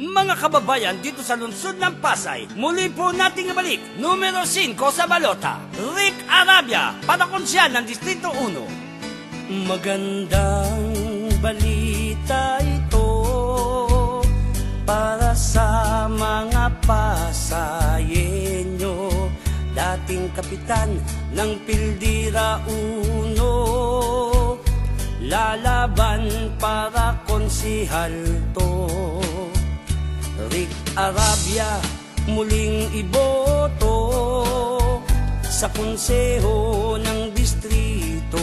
Mga kababayan dito sa lungsod ng Pasay, muli po nating ibalik numero 5 sa balota, Rick Arabia, patakonsyan ng Distrito 1. Magandang balita ito para sa mga Pasayenyo, dating kapitan ng Pildira Uno, lalaban para konsihal to. Rick Arabia muling iboto sa konseho ng Distrito.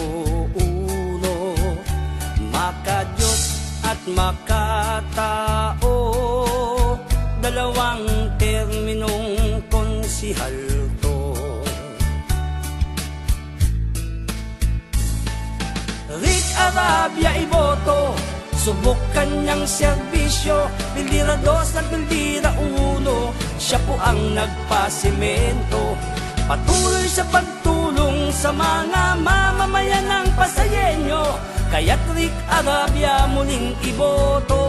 1 Makadiyos at makatao Dalawang terminong konsihal to Rick Arabia iboto Subok kanyang serbisyo Bildira 2 at Bildira 1 Siya po ang nagpasimento. Patuloy sa pagtulong sa mga mamamayan ng Pasayenyo. Kaya't Rick Arabia muling iboto.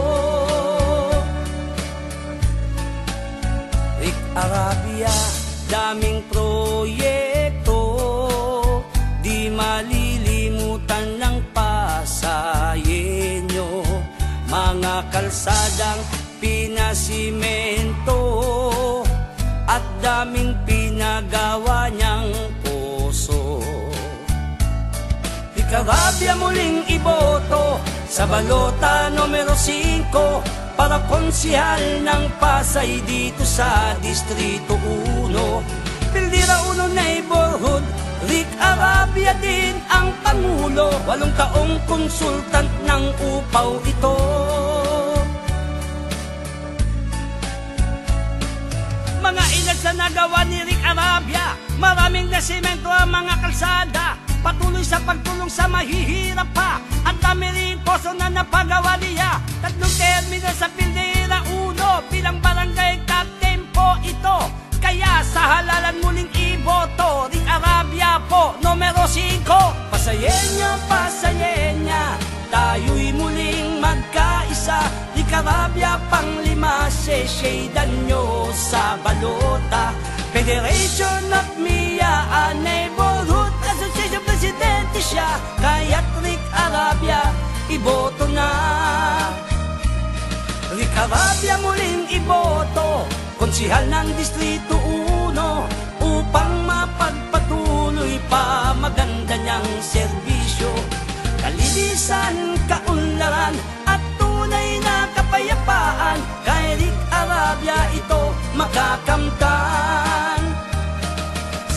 Rick Arabia, daming proyekto kalsadang pinasimento At daming pinagawa niyang puso Ikarabya muling iboto sa balota numero 5 para konsihal ng Pasay dito sa Distrito 1. Pildira 1 Neighborhood, Rick Arabia din ang Pangulo. Walong taong konsultant ng upaw ito. Maraming nasimento ang mga kalsada. Patuloy sa pagtulong sa mahihirap pa. Ang dami rin poso na napagawa niya. Tatlong terminal sa Pildera 1 Bilang barangay captain po ito. Kaya sa halalan muling iboto Rick Arabia po, numero 5 Pasayenya, pasayenya Tayo'y muling magkaisa. Di Karabya pang Sesyedan nyo sa balota. Federation of Mia A Neighborhood Association Presidente siya Kaya't Rick Arabia Iboto na Rick Arabia muling iboto Konsihal ng Distrito 1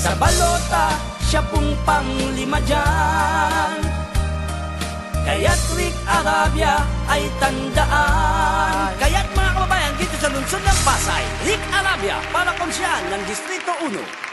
Sa balota, siya pong panglima dyan. Kaya't Rick Arabia ay tandaan. Kaya't mga kababayan dito sa lungsod ng Pasay Rick Arabia para konsyan ng Distrito 1